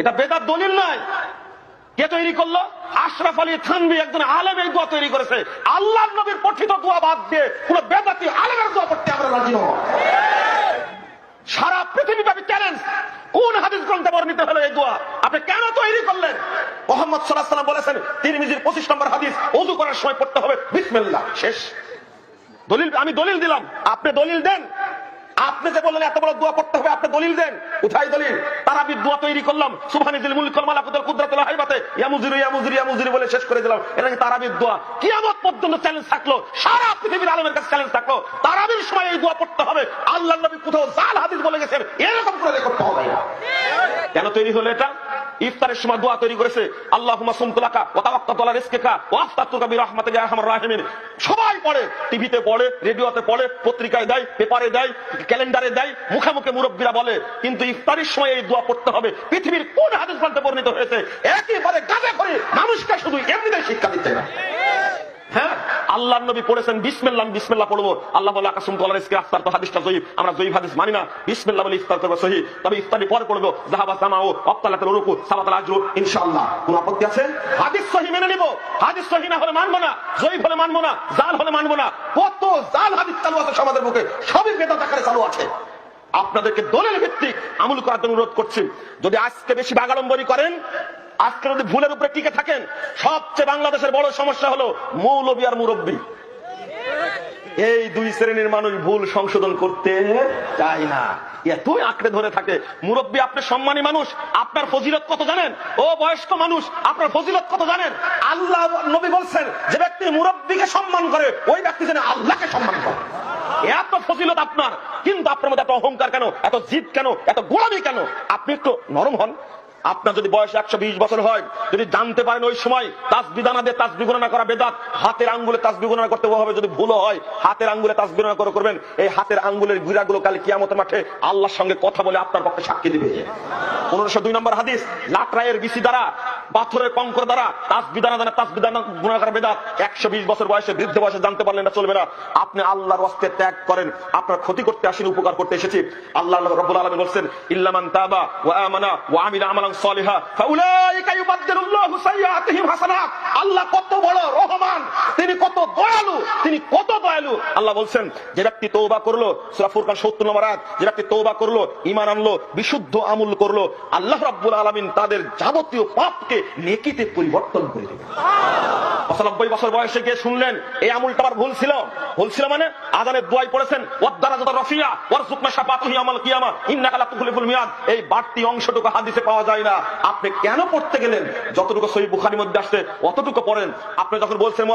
এটা বেদার দলিল নয়। কে তৈরি করল? আশরাফ আলী থানবি একজন আলেম এই দোয়া তৈরি করেছে। আল্লাহ নবীর পঠিত দোয়া বাদ দিয়ে কোন বেদাতি আলেমের দোয়া করতে আমরা রাজি নয় সারা পৃথিবীব্যাপী চ্যালেঞ্জ কোন হাদিস গ্রন্থে বর্ণিত হলো এই দোয়া? আপনি কেন তৈরি করলেন? মোহাম্মদ সাল্লাহ বলেছেন, তিরমিজির পঁচিশ নম্বর হাদিস, ওযু করার সময় পড়তে হবে। বিসমিল্লাহ, শেষ। দলিল আমি দলিল দিলাম। আপনি দলিল দেন। আপনি যে বললেন এত বড় দোয়া পড়তে হবে, আপনি দলিল দেন। কোথায় দলিল? তারা দোয়া তৈরি করলাম। সুবহানিল মুলকুল মালাকুতুল কুদরাতুল হাইবাতে। ইয়া মুজিরু ইয়া মুজিরু ইয়া মুজিরু বলে শেষ করে দিলাম। এটা কি তারাবির দোয়া? কিয়ামত পর্যন্ত চ্যালেঞ্জ থাকল। সারা পৃথিবীর আলমের কাছে চ্যালেঞ্জ থাকল। তারাবির সময় এই দোয়া পড়তে হবে। আল্লাহর নবী কোথাও জাল হাদিস বলে গেছেন। এরকম করে করতে হবে না। কেন তৈরি হলো এটা? ইফতারের সময় দোয়া তৈরি করেছে, আল্লাহুম্মা সুমতুলাকা ওয়া তাওয়াক্কাতু আলা রিজকিকা ওয়া আফতাতুকা বিরহমাতিকা আরহামার রাহিমিন। সবাই পড়ে, টিভিতে পড়ে, রেডিওতে পড়ে, পত্রিকায় দেয়, পেপারে দেয়, ক্যালেন্ডারে দেয়, মুখে মুরব্বীরা বলে, কিন্তু ইফতারের সময় এই দোয়া পড়তে হবে। পৃথিবীর কোন হাদিস গ্রন্থে বর্ণিত হয়েছে, একেবারে গাজা করে মানুষকে শুধু এমনিতে শিক্ষা দিচ্ছে না হ্যাঁ? আল্লাহ নবী পড়েছেন, বিসমিল্লাহ বিসমিল্লাহ পড়ব। আল্লাহ বলে আকাশুম তোলার ইসকে আফতার তো হাদিসটা জয়ীব আমরা জয়ীব হাদিস মানি না। বিসমিল্লাহ বলে ইফতার করব, সহি। তবে ইফতারি পরে পড়ব। জাহাবা সামাও অক্তালাতের রুকু সাবাতাল আজরু, ইনশাআল্লাহ। কোন আপত্তি আছে? হাদিস সহি মেনে নিব। হাদিস সহি না হলে মানবো না। জয়ীব হলে মানবো না। জাল হলে মানবো না। কত জাল হাদিস চালু আছে সমাজের মুখে সবই বেদাত আকারে চালু আছে। আপনাদেরকে দলের ভিত্তিক আমল করার জন্য অনুরোধ করছি। যদি আজকে বেশি বাগাড়ম্বরী করেন আজকে যদি ভুলের উপরে টিকে থাকেন। সবচেয়ে বাংলাদেশের বড় সমস্যা হলো মৌলবী আর মুরব্বী। এই দুই শ্রেণির মানুষ ভুল সংশোধন করতে চায় না। এতই আঁকড়ে ধরে থাকে। মুরব্বী আপনি সম্মানী মানুষ, আপনার ফজিলত কত জানেন? ও বয়স্ক মানুষ, আপনার ফজিলত কত জানেন? আল্লাহ নবী বলছেন, যে ব্যক্তি মুরব্বীকে সম্মান করে, ওই ব্যক্তি যেন আল্লাহকে সম্মান করে। এত ফজিলত আপনার, কিন্তু আপনার মধ্যে এত অহংকার কেন? এত জিদ কেন? এত গোলামি কেন? আপনি একটু নরম হন। আপনার যদি বয়স একশো বিশ বছর হয়, যদি জানতে পারেন ওই সময় তাস বিধানা দিয়ে তাস বিগণনা করা বেদাত, হাতের আঙ্গুলে তাস বিগণনা করতে হবে, যদি ভুল হয়, হাতের আঙ্গুলে তাস বিগণনা করে করবেন, এই হাতের আঙ্গুলের গুড়াগুলো কাল কিয়ামত মাঠে আল্লাহর সঙ্গে কথা বলে আপনার পক্ষে সাক্ষী দিবে। পনেরোশো দুই নম্বর হাদিস লাটরায়ের বিসি দ্বারা, পাথরের কঙ্কর দ্বারা তাস বিধানা দ্বারা তাস বিধানা গুণা করা বেদাত। একশো বিশ বছর বয়সে, বৃদ্ধ বয়সে জানতে পারলেন না চলবে না। আপনি আল্লাহর অস্তে ত্যাগ করেন, আপনার ক্ষতি করতে আসেন, উপকার করতে এসেছি। আল্লাহ রব্বুল আলামিন বলছেন, ইল্লামান তাবা ওয়া আমানা ওয়া আমিলা আমালান সালিহা, ফাউলাইকা ইউবাদদিলুল্লাহু সাইয়্যাতিহিম হাসানাত। আল্লাহ কত বড় রহমান, তিনি কত দয়ালু, তিনি কত আল্লাহ বলছেন, যে ব্যক্তি তওবা করল, সূরা ফুরকান 70 নম্বর যে ব্যক্তি তওবা করল, ঈমান আনলো, বিশুদ্ধ করল, আল্লাহ রাব্বুল তাদের যাবতীয় পাপকে নেকিতে পরিবর্তন করে ছিল। মানে আপনি কেন পড়তে গেলেন? যতটুকু সহি বুখারির মধ্যে আসছে, অতটুকু পড়েন। আপনি যখন বলছেন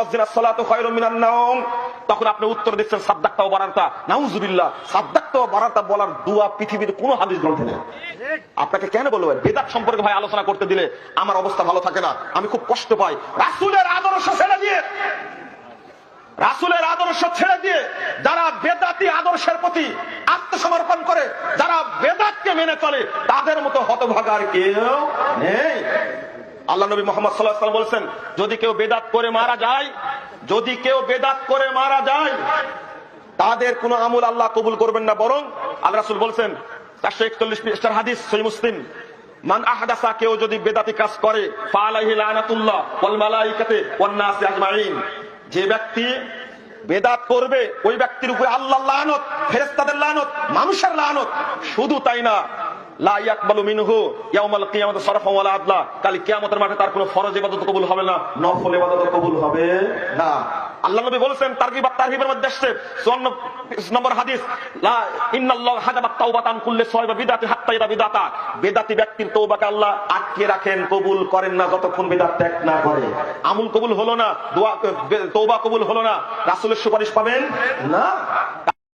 তখন আপনি উত্তর দিচ্ছেন সাদ্দাক্তা ও বারাতা নাউজুবিল্লাহ সাদ্দাক্তা ও বারাতা বলার দোয়া পৃথিবীর কোনো হাদিস গ্রন্থে নেই। আপনাকে কেন বলব? বেদাত সম্পর্কে ভাই আলোচনা করতে দিলে আমার অবস্থা ভালো থাকে না। আমি খুব কষ্ট পাই। রাসূলের আদর্শ ছেড়ে দিয়ে, রাসূলের আদর্শ ছেড়ে দিয়ে যারা বেদাতি আদর্শের প্রতি আত্মসমর্পণ করে, যারা বেদাতকে মেনে চলে, তাদের মতো হতভাগার কেউ নেই। আল্লাহ নবী মোহাম্মদ সাল্লাহ বলছেন, যদি কেউ বেদাত করে মারা যায়, যদি কেউ বেদাত করে মারা যায়, তাদের কোন আমল আল্লাহ কবুল করবেন না। বরং আল্লাহ রাসূল বলছেন, চারশো একচল্লিশ পৃষ্ঠার হাদিস, সহি মুসলিম, মান আহাদাসা, কেউ যদি বেদাতি কাজ করে যে ব্যক্তি বেদাত করবে, ওই ব্যক্তির উপরে আল্লাহ লানত ফেরেস্তাদের লানত, মানুষের লানত, শুধু তাই না আল্লাহ নবী বলেছেন, তারগিব আর তারহিবের মধ্যে আসছে 54 নম্বর হাদিস, লা ইন্নাল্লাহ হাজাবাত তাওবাতান কুল্লি সাহিবা বিদাতি হাত্তা ইদা বিদাতা। বেদাতি ব্যক্তির তওবাকে আল্লাহ আটকে রাখেন, কবুল করেন না যতক্ষণ বেদাত ত্যাগ না করে। আমল কবুল হলো না তওবা কবুল হলো না। রাসূলের সুপারিশ পাবেন না।